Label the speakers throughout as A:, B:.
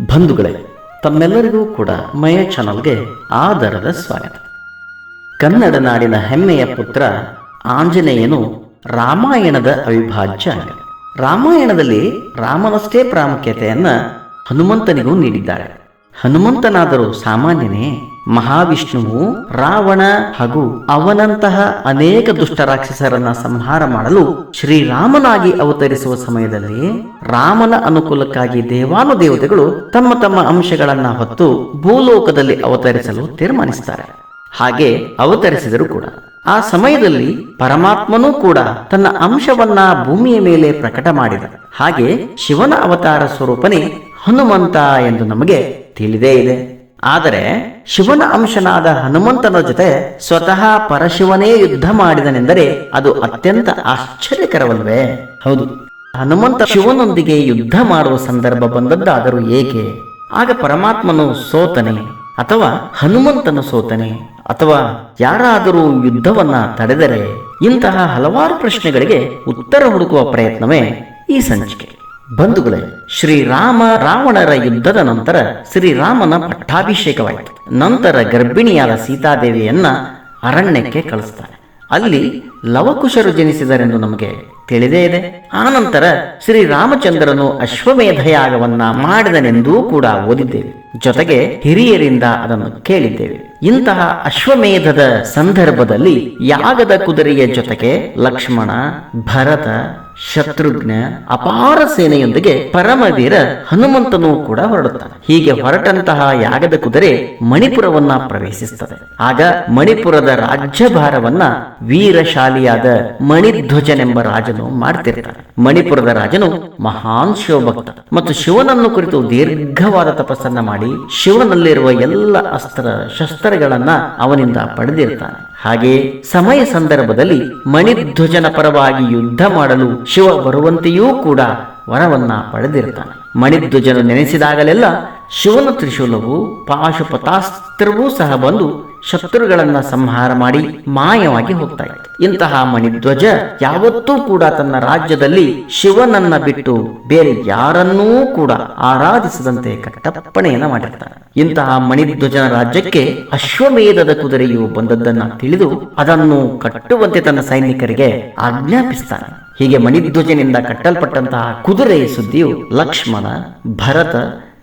A: ಬಂಧುಗಳೇ, ತಮ್ಮೆಲ್ಲರಿಗೂ ಕೂಡ ಮಯ ಚಾನಲ್ಗೆ ಆದರದ ಸ್ವಾಗತ. ಕನ್ನಡ ನಾಡಿನ ಹೆಮ್ಮೆಯ ಪುತ್ರ ಆಂಜನೇಯನು ರಾಮಾಯಣದ ಅವಿಭಾಜ್ಯ ರಾಮಾಯಣದಲ್ಲಿ ರಾಮನಷ್ಟೇ ಪ್ರಾಮುಖ್ಯತೆಯನ್ನ ಹನುಮಂತನಿಗೂ ನೀಡಿದ್ದಾರೆ. ಹನುಮಂತನಾದರೂ ಸಾಮಾನ್ಯನೇ? ಮಹಾವಿಷ್ಣುವು ರಾವಣ ಹಾಗೂ ಅವನಂತಹ ಅನೇಕ ದುಷ್ಟ ರಾಕ್ಷಸರನ್ನ ಸಂಹಾರ ಮಾಡಲು ಶ್ರೀರಾಮನಾಗಿ ಅವತರಿಸುವ ಸಮಯದಲ್ಲಿ ರಾಮನ ಅನುಕೂಲಕ್ಕಾಗಿ ದೇವಾನು ದೇವತೆಗಳು ತಮ್ಮ ತಮ್ಮ ಅಂಶಗಳನ್ನ ಹೊತ್ತು ಭೂಲೋಕದಲ್ಲಿ ಅವತರಿಸಲು ತೀರ್ಮಾನಿಸುತ್ತಾರೆ. ಹಾಗೆ ಅವತರಿಸಿದರು ಕೂಡ ಆ ಸಮಯದಲ್ಲಿ ಪರಮಾತ್ಮನೂ ಕೂಡ ತನ್ನ ಅಂಶವನ್ನ ಭೂಮಿಯ ಮೇಲೆ ಪ್ರಕಟ ಮಾಡಿದ. ಹಾಗೆ ಶಿವನ ಅವತಾರ ಸ್ವರೂಪನೇ ಹನುಮಂತ ಎಂದು ನಮಗೆ ತಿಳಿದೇ ಇದೆ. ಆದರೆ ಶಿವನ ಅಂಶನಾದ ಹನುಮಂತನ ಜೊತೆ ಸ್ವತಃ ಪರಶಿವನೇ ಯುದ್ಧ ಮಾಡಿದನೆಂದರೆ ಅದು ಅತ್ಯಂತ ಆಶ್ಚರ್ಯಕರವಲ್ವೇ? ಹೌದು. ಹನುಮಂತ ಶಿವನೊಂದಿಗೆ ಯುದ್ಧ ಮಾಡುವ ಸಂದರ್ಭ ಬಂದದ್ದಾದರೂ ಏಕೆ? ಆಗ ಪರಮಾತ್ಮನು ಸೋತನೆ ಅಥವಾ ಹನುಮಂತನು ಸೋತನೆ ಅಥವಾ ಯಾರಾದರೂ ಯುದ್ಧವನ್ನ ತಡೆದರೆ? ಇಂತಹ ಹಲವಾರು ಪ್ರಶ್ನೆಗಳಿಗೆ ಉತ್ತರ ಹುಡುಕುವ ಪ್ರಯತ್ನವೇ ಈ ಸಂಚಿಕೆ. ಬಂಧುಗಳೇ, ಶ್ರೀರಾಮ ರಾವಣರ ಯುದ್ಧದ ನಂತರ ಶ್ರೀರಾಮನ ಪಟ್ಟಾಭಿಷೇಕವಾಯಿತು. ನಂತರ ಗರ್ಭಿಣಿಯಾದ ಸೀತಾದೇವಿಯನ್ನ ಅರಣ್ಯಕ್ಕೆ ಕಳಿಸ್ತಾರೆ. ಅಲ್ಲಿ ಲವಕುಶರು ಜನಿಸಿದರೆಂದು ನಮಗೆ ತಿಳಿದೇ ಇದೆ. ಆನಂತರ ಶ್ರೀರಾಮಚಂದ್ರನು ಅಶ್ವಮೇಧ ಯಾಗವನ್ನ ಮಾಡಿದನೆಂದೂ ಕೂಡ ಓದಿದ್ದೇವೆ. ಜೊತೆಗೆ ಹಿರಿಯರಿಂದ ಅದನ್ನು ಕೇಳಿದ್ದೇವೆ. ಇಂತಹ ಅಶ್ವಮೇಧದ ಸಂದರ್ಭದಲ್ಲಿ ಯಾಗದ ಕುದುರೆಯ ಜೊತೆಗೆ ಲಕ್ಷ್ಮಣ, ಭರತ ಶತ್ರುಘ್ನ ಅಪಾರ ಸೇನೆಯೊಂದಿಗೆ ಪರಮವೀರ ಹನುಮಂತನೂ ಕೂಡ ಹೊರಡುತ್ತಾನೆ. ಹೀಗೆ ಹೊರಟಂತಹ ಯಾಗದ ಕುದುರೆ ಮಣಿಪುರವನ್ನ ಪ್ರವೇಶಿಸುತ್ತದೆ. ಆಗ ಮಣಿಪುರದ ರಾಜ್ಯಭಾರವನ್ನ ವೀರಶಾಲಿಯಾದ ಮಣಿಧ್ವಜನೆಂಬ ರಾಜನು ಮಾಡ್ತಿರ್ತಾನೆ. ಮಣಿಪುರದ ರಾಜನು ಮಹಾನ್ ಶಿವಭಕ್ತ. ಮತ್ತು ಶಿವನನ್ನು ಕುರಿತು ದೀರ್ಘವಾದ ತಪಸ್ಸನ್ನ ಮಾಡಿ ಶಿವನಲ್ಲಿರುವ ಎಲ್ಲ ಅಸ್ತ್ರ ಶಸ್ತ್ರಗಳನ್ನ ಅವನಿಂದ ಪಡೆದಿರ್ತಾನೆ. ಹಾಗೆ ಸಮಯ ಸಂದರ್ಭದಲ್ಲಿ ಮಣಿಧ್ವಜನ ಪರವಾಗಿ ಯುದ್ಧ ಮಾಡಲು ಶಿವ ಬರುವಂತೆಯೂ ಕೂಡ ವರವನ್ನ ಪಡೆದಿರ್ತಾನೆ. ಮಣಿಧ್ವಜನು ನೆನೆಸಿದಾಗಲೆಲ್ಲ ಶಿವನ ತ್ರಿಶೂಲವು ಪಾಶುಪತಾಸ್ತ್ರವೂ ಸಹ ಬಂದು ಶತ್ರುಗಳನ್ನ ಸಂಹಾರ ಮಾಡಿ ಮಾಯವಾಗಿ ಹೋಗ್ತಾ ಇತ್ತು. ಇಂತಹ ಮಣಿಧ್ವಜ ಯಾವತ್ತೂ ಕೂಡ ತನ್ನ ರಾಜ್ಯದಲ್ಲಿ ಶಿವನನ್ನ ಬಿಟ್ಟು ಬೇರೆ ಯಾರನ್ನೂ ಕೂಡ ಆರಾಧಿಸದಂತೆ ಕಟ್ಟಪ್ಪಣೆಯನ್ನ ಮಾಡಿರ್ತಾನೆ. ಇಂತಹ ಮಣಿಧ್ವಜನ ರಾಜ್ಯಕ್ಕೆ ಅಶ್ವಮೇಧದ ಕುದುರೆಯು ಬಂದದ್ದನ್ನ ತಿಳಿದು ಅದನ್ನು ಕಟ್ಟುವಂತೆ ತನ್ನ ಸೈನಿಕರಿಗೆ ಆಜ್ಞಾಪಿಸ್ತಾನೆ. ಹೀಗೆ ಮಣಿಧ್ವಜನಿಂದ ಕಟ್ಟಲ್ಪಟ್ಟಂತಹ ಕುದುರೆಯ ಸುದ್ದಿಯು ಲಕ್ಷ್ಮಣ, ಭರತ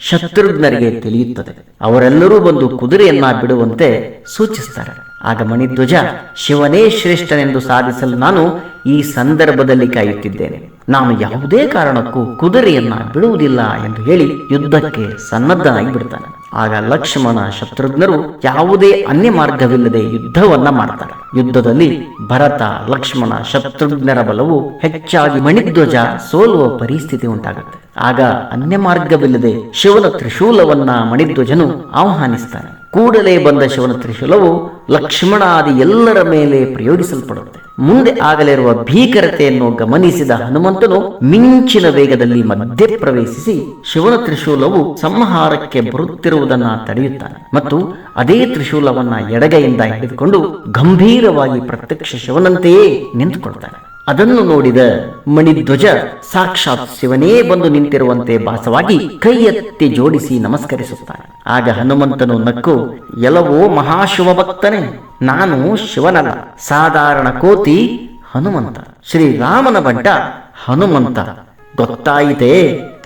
A: ಶತ್ರುಘ್ನರಿಗೆ ತಿಳಿಯುತ್ತದೆ. ಅವರೆಲ್ಲರೂ ಬಂದು ಕುದುರೆಯನ್ನ ಬಿಡುವಂತೆ ಸೂಚಿಸ್ತಾರೆ. ಆಗ ಮಣಿಧ್ವಜ, ಶಿವನೇ ಶ್ರೇಷ್ಠನೆಂದು ಸಾಧಿಸಲು ನಾನು ಈ ಸಂದರ್ಭದಲ್ಲಿ ಕಾಯುತ್ತಿದ್ದೇನೆ. ನಾನು ಯಾವುದೇ ಕಾರಣಕ್ಕೂ ಕುದುರೆಯನ್ನ ಬಿಡುವುದಿಲ್ಲ ಎಂದು ಹೇಳಿ ಯುದ್ಧಕ್ಕೆ ಸನ್ನದ್ಧನಾಗಿ ಬಿಡ್ತಾನೆ. ಆಗ ಲಕ್ಷ್ಮಣ ಶತ್ರುಘ್ನರು ಯಾವುದೇ ಅನ್ಯ ಮಾರ್ಗವಿಲ್ಲದೆ ಯುದ್ಧವನ್ನ ಮಾಡ್ತಾರೆ. ಯುದ್ಧದಲ್ಲಿ ಭರತ, ಲಕ್ಷ್ಮಣ, ಶತ್ರುಘ್ನರ ಬಲವು ಹೆಚ್ಚಾಗಿ ಮಣಿಧ್ವಜ ಸೋಲುವ ಪರಿಸ್ಥಿತಿ ಉಂಟಾಗುತ್ತೆ. ಆಗ ಅನ್ಯ ಮಾರ್ಗವಿಲ್ಲದೆ ಶಿವನ ತ್ರಿಶೂಲವನ್ನ ಮಣಿಧ್ವಜನು ಆಹ್ವಾನಿಸ್ತಾನೆ. ಕೂಡಲೇ ಬಂದ ಶಿವನ ತ್ರಿಶೂಲವು ಲಕ್ಷ್ಮಣಾದಿ ಎಲ್ಲರ ಮೇಲೆ ಪ್ರಯೋಗಿಸಲ್ಪಡುತ್ತೆ. ಮುಂದೆ ಆಗಲಿರುವ ಭೀಕರತೆಯನ್ನು ಗಮನಿಸಿದ ಹನುಮಂತನು ಮಿಂಚಿನ ವೇಗದಲ್ಲಿ ಮಧ್ಯೆ ಪ್ರವೇಶಿಸಿ ಶಿವನ ತ್ರಿಶೂಲವು ಸಂಹಾರಕ್ಕೆ ಬರುತ್ತಿರುವುದನ್ನ ತಡೆಯುತ್ತಾನೆ ಮತ್ತು ಅದೇ ತ್ರಿಶೂಲವನ್ನ ಎಡಗೈಯಿಂದ ಹಿಡಿದುಕೊಂಡು ಗಂಭೀರವಾಗಿ ಪ್ರತ್ಯಕ್ಷ ಶಿವನಂತೆಯೇ ನಿಂತುಕೊಳ್ತಾನೆ. ಅದನ್ನು ನೋಡಿದ ಮಣಿಧ್ವಜ ಸಾಕ್ಷಾತ್ ಶಿವನೇ ಬಂದು ನಿಂತಿರುವಂತೆ ಭಾಸವಾಗಿ ಕೈ ಎತ್ತಿ ಜೋಡಿಸಿ ನಮಸ್ಕರಿಸುತ್ತಾನೆ. ಆಗ ಹನುಮಂತನು ನಕ್ಕು, ಎಲ್ಲವೋ ಮಹಾಶಿವಭಕ್ತನೇ ನಾನು ಶಿವನಲ್ಲ, ಸಾಧಾರಣ ಕೋತಿ ಹನುಮಂತ. ಶ್ರೀರಾಮನ ಬಂಟ ಹನುಮಂತ. ಗೊತ್ತಾಯಿತೇ,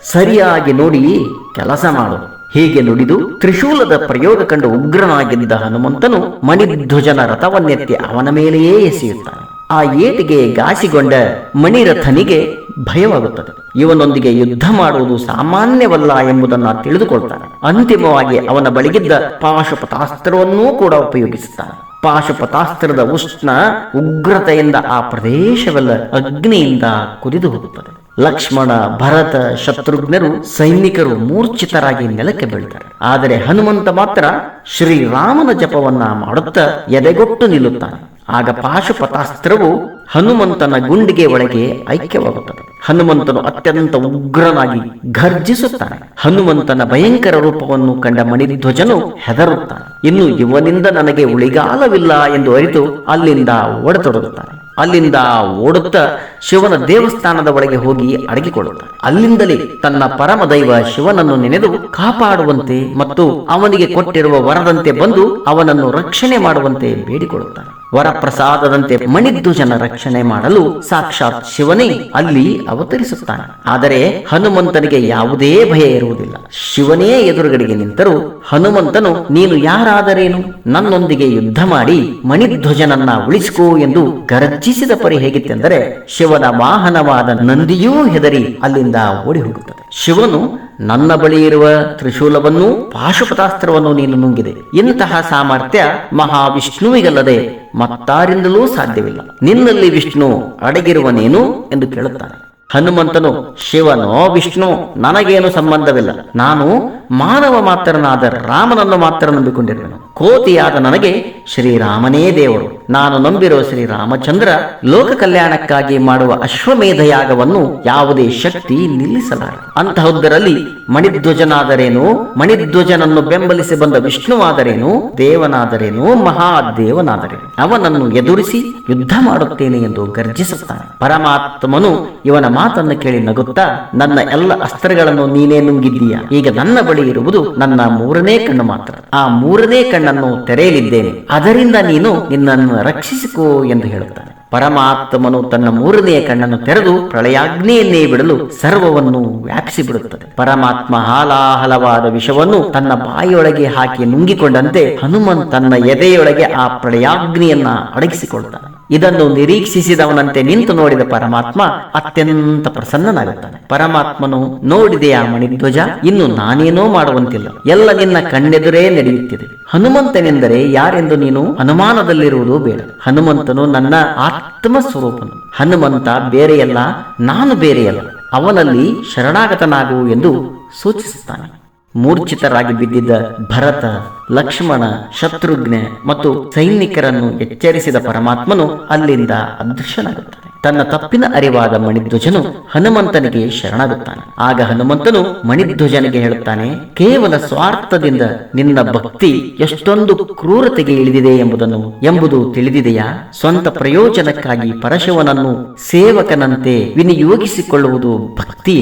A: ಸರಿಯಾಗಿ ನೋಡಿ ಕೆಲಸ ಮಾಡು. ಹೀಗೆ ನುಡಿದು ತ್ರಿಶೂಲದ ಪ್ರಯೋಗ ಕಂಡು ಉಗ್ರನಾಗಿದ್ದ ಹನುಮಂತನು ಮಣಿಧ್ವಜನ ರಥವನ್ನೆತ್ತಿ ಅವನ ಮೇಲೆಯೇ ಎಸೆಯುತ್ತಾನೆ. ಆ ಏಟಿಗೆ ಗಾಸಿಗೊಂಡ ಮಣಿರಥನಿಗೆ ಭಯವಾಗುತ್ತದೆ. ಇವನೊಂದಿಗೆ ಯುದ್ಧ ಮಾಡುವುದು ಸಾಮಾನ್ಯವಲ್ಲ ಎಂಬುದನ್ನು ತಿಳಿದುಕೊಳ್ತಾನೆ. ಅಂತಿಮವಾಗಿ ಅವನ ಬಳಿಗಿದ್ದ ಪಾಶುಪತಾಸ್ತ್ರವನ್ನೂ ಕೂಡ ಉಪಯೋಗಿಸುತ್ತಾನೆ. ಪಾಶುಪತಾಸ್ತ್ರದ ಉಷ್ಣ ಉಗ್ರತೆಯಿಂದ ಆ ಪ್ರದೇಶವೆಲ್ಲ ಅಗ್ನಿಯಿಂದ ಕುದಿದು ಹೋಗುತ್ತದೆ. ಲಕ್ಷ್ಮಣ, ಭರತ, ಶತ್ರುಘ್ನರು, ಸೈನಿಕರು ಮೂರ್ಛಿತರಾಗಿ ನೆಲಕ್ಕೆ ಬೀಳ್ತಾರೆ. ಆದರೆ ಹನುಮಂತ ಮಾತ್ರ ಶ್ರೀರಾಮನ ಜಪವನ್ನ ಮಾಡುತ್ತಾ ಎದೆಗೊಟ್ಟು ನಿಲ್ಲುತ್ತಾನೆ. ಆಗ ಪಾಶುಪತಾಸ್ತ್ರವು ಹನುಮಂತನ ಗುಂಡಿಗೆ ಒಳಗೆ ಐಕ್ಯವಾಗುತ್ತದೆ. ಹನುಮಂತನು ಅತ್ಯಂತ ಉಗ್ರನಾಗಿ ಘರ್ಜಿಸುತ್ತಾನೆ. ಹನುಮಂತನ ಭಯಂಕರ ರೂಪವನ್ನು ಕಂಡ ಮಣಿಧ್ವಜನು ಹೆದರುತ್ತಾನೆ. ಇನ್ನು ಇವನಿಂದ ನನಗೆ ಉಳಿಗಾಲವಿಲ್ಲ ಎಂದು ಅರಿತು ಅಲ್ಲಿಂದ ಓಡತೊಡಗುತ್ತಾನೆ ಅಲ್ಲಿಂದ ಓಡುತ್ತಾ ಶಿವನ ದೇವಸ್ಥಾನದ ಒಳಗೆ ಹೋಗಿ ಅಡಗಿಕೊಳ್ಳುತ್ತಾನೆ. ಅಲ್ಲಿಂದಲೇ ತನ್ನ ಪರಮ ದೈವ ಶಿವನನ್ನು ನೆನೆದು ಕಾಪಾಡುವಂತೆ ಮತ್ತು ಅವನಿಗೆ ಕೊಟ್ಟಿರುವ ವರದಂತೆ ಬಂದು ಅವನನ್ನು ರಕ್ಷಣೆ ಮಾಡುವಂತೆ ಬೇಡಿಕೊಳ್ಳುತ್ತಾನೆ. ವರಪ್ರಸಾದದಂತೆ ಮಣಿಧ್ವಜನ ರಕ್ಷಣೆ ಮಾಡಲು ಸಾಕ್ಷಾತ್ ಶಿವನೇ ಅಲ್ಲಿ ಅವತರಿಸುತ್ತಾನೆ. ಆದರೆ ಹನುಮಂತನಿಗೆ ಯಾವುದೇ ಭಯ ಇರುವುದಿಲ್ಲ. ಶಿವನೇ ಎದುರುಗಡೆಗೆ ನಿಂತರೂ, ಹನುಮಂತನು, ನೀನು ಯಾರಾದರೇನು? ನನ್ನೊಂದಿಗೆ ಯುದ್ಧ ಮಾಡಿ ಮಣಿಧ್ವಜನನ್ನ ಉಳಿಸಿಕೋ ಎಂದು ಗರ್ಜಿಸಿದ ಪರಿ ಹೇಗಿತ್ತೆಂದರೆ, ಶಿವನ ವಾಹನವಾದ ನಂದಿಯೂ ಹೆದರಿ ಅಲ್ಲಿಂದ ಓಡಿ ಹೋಗುತ್ತದೆ. ಶಿವನು ನನ್ನ ಬಳಿ ಇರುವ ತ್ರಿಶೂಲವನ್ನು ಪಾಶುಪತಾಸ್ತ್ರವನ್ನು ನೀನು ನುಂಗಿದೆ. ಇಂತಹ ಸಾಮರ್ಥ್ಯ ಮಹಾವಿಷ್ಣುವಿಗಲ್ಲದೆ ಮತ್ತಾರಿಂದಲೂ ಸಾಧ್ಯವಿಲ್ಲ. ನಿನ್ನಲ್ಲಿ ವಿಷ್ಣು ಅಡಗಿರುವನೇನು ಎಂದು ಕೇಳುತ್ತಾನೆ. ಹನುಮಂತನು, ಶಿವನೋ ವಿಷ್ಣು, ನನಗೇನು ಸಂಬಂಧವಿಲ್ಲ. ನಾನು ಮಾನವ ಮಾತ್ರನಾದ ರಾಮನನ್ನು ಮಾತ್ರ ನಂಬಿಕೊಂಡಿರುವೆನು. ಕೋತಿಯಾದ ನನಗೆ ಶ್ರೀರಾಮನೇ ದೇವರು. ನಾನು ನಂಬಿರೋ ಶ್ರೀರಾಮಚಂದ್ರ ಲೋಕ ಕಲ್ಯಾಣಕ್ಕಾಗಿ ಮಾಡುವ ಅಶ್ವಮೇಧ ಯಾಗವನ್ನು ಯಾವುದೇ ಶಕ್ತಿ ನಿಲ್ಲಿಸಲಾರೆ ಅಂತಹದ್ದರಲ್ಲಿ ಮಣಿಧ್ವಜನಾದರೇನು? ಮಣಿಧ್ವಜನನ್ನು ಬೆಂಬಲಿಸಿ ಬಂದ ವಿಷ್ಣುವಾದರೇನು? ದೇವನಾದರೇನು? ಮಹಾದೇವನಾದರೇನು? ಅವನನ್ನು ಎದುರಿಸಿ ಯುದ್ಧ ಮಾಡುತ್ತೇನೆ ಎಂದು ಗರ್ಜಿಸುತ್ತಾನೆ. ಪರಮಾತ್ಮನು ಇವನ ಮಾತನ್ನು ಕೇಳಿ ನಗುತ್ತಾ, ನನ್ನ ಎಲ್ಲ ಅಸ್ತ್ರಗಳನ್ನು ನೀನೇ ನುಂಗಿದ್ದೀಯ? ಈಗ ನನ್ನ ಬಳಿ ಇರುವುದು ನನ್ನ ಮೂರನೇ ಕಣ್ಣು ಮಾತ್ರ. ಆ ಮೂರನೇ ಕಣ್ಣನ್ನು ತೆರೆಯಲಿದ್ದೇನೆ. ಅದರಿಂದ ನೀನು ನಿನ್ನನ್ನು ರಕ್ಷಿಸಿಕೋ ಎಂದು ಹೇಳುತ್ತಾನೆ. ಪರಮಾತ್ಮನು ತನ್ನ ಮೂರನೆಯ ಕಣ್ಣನ್ನು ತೆರೆದು ಪ್ರಳಯಾಗ್ನಿಯನ್ನೇ ಬಿಡಲು ಸರ್ವವನ್ನು ವ್ಯಾಪಿಸಿ ಬಿಡುತ್ತದೆ ಪರಮಾತ್ಮ ಹಾಲಾಹಲವಾದ ವಿಷವನ್ನು ತನ್ನ ಬಾಯಿಯೊಳಗೆ ಹಾಕಿ ನುಂಗಿಕೊಂಡಂತೆ ಹನುಮನ್ ತನ್ನ ಎದೆಯೊಳಗೆ ಆ ಪ್ರಳಯಾಗ್ನಿಯನ್ನ ಅಡಗಿಸಿಕೊಳ್ತಾನೆ ಇದನ್ನು ನಿರೀಕ್ಷಿಸಿದವನಂತೆ ನಿಂತು ನೋಡಿದ ಪರಮಾತ್ಮ ಅತ್ಯಂತ ಪ್ರಸನ್ನನಾಗುತ್ತಾನೆ. ಪರಮಾತ್ಮನು ನೋಡಿದೆಯಾ ಮಣಿಧ್ವಜ, ಇನ್ನು ನಾನೇನೋ ಮಾಡುವಂತಿಲ್ಲ. ಎಲ್ಲ ನಿನ್ನ ಕಣ್ಣೆದುರೇ ನಡೆಯುತ್ತಿದೆ. ಹನುಮಂತನೆಂದರೆ ಯಾರೆಂದು ನೀನು ಅನುಮಾನದಲ್ಲಿರುವುದು ಬೇಡ. ಹನುಮಂತನು ನನ್ನ ಆತ್ಮ ಸ್ವರೂಪನು ಹನುಮಂತ ಬೇರೆಯಲ್ಲ, ನಾನು ಬೇರೆಯಲ್ಲ. ಅವನಲ್ಲಿ ಶರಣಾಗತನಾಗು ಎಂದು ಸೂಚಿಸುತ್ತಾನೆ. ಮೂರ್ಛಿತರಾಗಿ ಬಿದ್ದಿದ್ದ ಭರತ ಲಕ್ಷ್ಮಣ ಶತ್ರುಘ್ನ ಮತ್ತು ಸೈನಿಕರನ್ನು ಎಚ್ಚರಿಸಿದ ಪರಮಾತ್ಮನು ಅಲ್ಲಿಂದ ಅದೃಶ್ಯನಾಗುತ್ತಾನೆ ತನ್ನ ತಪ್ಪಿನ ಅರಿವಾದ ಮಣಿಧ್ವಜನು ಹನುಮಂತನಿಗೆ ಶರಣಾಗುತ್ತಾನೆ. ಆಗ ಹನುಮಂತನು ಮಣಿಧ್ವಜನಿಗೆ ಹೇಳುತ್ತಾನೆ, ಕೇವಲ ಸ್ವಾರ್ಥದಿಂದ ನಿನ್ನ ಭಕ್ತಿ ಎಷ್ಟೊಂದು ಕ್ರೂರತೆಗೆ ಇಳಿದಿದೆ ಎಂಬುದನ್ನು ಎಂಬುದು ತಿಳಿದಿದೆಯಾ? ಸ್ವಂತ ಪ್ರಯೋಜನಕ್ಕಾಗಿ ಪರಶವನನ್ನು ಸೇವಕನಂತೆ ವಿನಿಯೋಗಿಸಿಕೊಳ್ಳುವುದು ಭಕ್ತಿ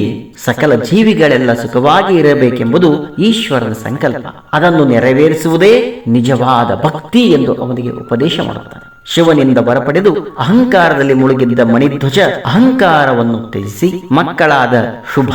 A: ಸಕಲ ಜೀವಿಗಳೆಲ್ಲ ಸುಖವಾಗಿ ಇರಬೇಕೆಂಬುದು ಈಶ್ವರನ ಸಂಕಲ್ಪ. ಅದನ್ನು ನೆರವೇರಿಸುವುದೇ ನಿಜವಾದ ಭಕ್ತಿ ಎಂದು ಅವನಿಗೆ ಉಪದೇಶ ಮಾಡುತ್ತಾನೆ. ಶಿವನಿಂದ ಬರಪಡೆದು ಅಹಂಕಾರದಲ್ಲಿ ಮುಳುಗಿದ್ದ ಮಣಿಧ್ವಜ ಅಹಂಕಾರವನ್ನು ತ್ಯಜಿಸಿ ಮಕ್ಕಳಾದ ಶುಭ,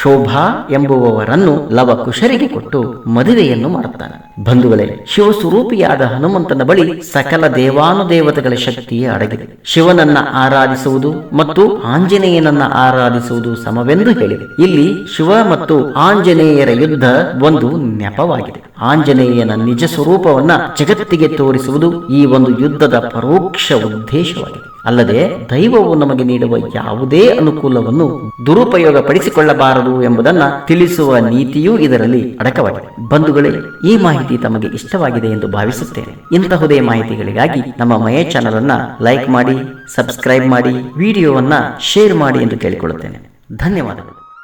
A: ಶೋಭಾ ಎಂಬುವವರನ್ನು ಲವಕುಶರಿಗೆ ಕೊಟ್ಟು ಮದುವೆಯನ್ನು ಮಾಡುತ್ತಾನೆ. ಬಂಧುಗಳೇ, ಶಿವಸ್ವರೂಪಿಯಾದ ಹನುಮಂತನ ಬಳಿ ಸಕಲ ದೇವಾನುದೇವತೆಗಳ ಶಕ್ತಿಯೇ ಅಡಗಿದೆ. ಶಿವನನ್ನ ಆರಾಧಿಸುವುದು ಮತ್ತು ಆಂಜನೇಯನನ್ನ ಆರಾಧಿಸುವುದು ಸಮವೆಂದು ಹೇಳಿದೆ. ಇಲ್ಲಿ ಶಿವ ಮತ್ತು ಆಂಜನೇಯರ ಯುದ್ಧ ಒಂದು ನೆಪವಾಗಿದೆ ಆಂಜನೇಯನ ನಿಜ ಸ್ವರೂಪವನ್ನ ಜಗತ್ತಿಗೆ ತೋರಿಸುವುದು ಈ ಒಂದು ಯುದ್ಧದ ಪರೋಕ್ಷ ಉದ್ದೇಶವಾಗಿದೆ. ಅಲ್ಲದೆ ದೈವವು ನಮಗೆ ನೀಡುವ ಯಾವುದೇ ಅನುಕೂಲವನ್ನು ದುರುಪಯೋಗ ಪಡಿಸಿಕೊಳ್ಳಬಾರದು ಎಂಬುದನ್ನು ತಿಳಿಸುವ ನೀತಿಯೂ ಇದರಲ್ಲಿ ಅಡಕವಾಗಿದೆ. ಬಂಧುಗಳೇ ಈ ಮಾಹಿತಿ ತಮಗೆ ಇಷ್ಟವಾಗಿದೆ ಎಂದು ಭಾವಿಸುತ್ತೇನೆ. ಇಂತಹುದೇ ಮಾಹಿತಿಗಳಿಗಾಗಿ ನಮ್ಮ ಮಯ ಚಾನಲ್ ಅನ್ನ ಲೈಕ್ ಮಾಡಿ ಸಬ್ಸ್ಕ್ರೈಬ್ ಮಾಡಿ ವಿಡಿಯೋವನ್ನ ಶೇರ್ ಮಾಡಿ ಎಂದು ಕೇಳಿಕೊಳ್ಳುತ್ತೇನೆ. ಧನ್ಯವಾದಗಳು.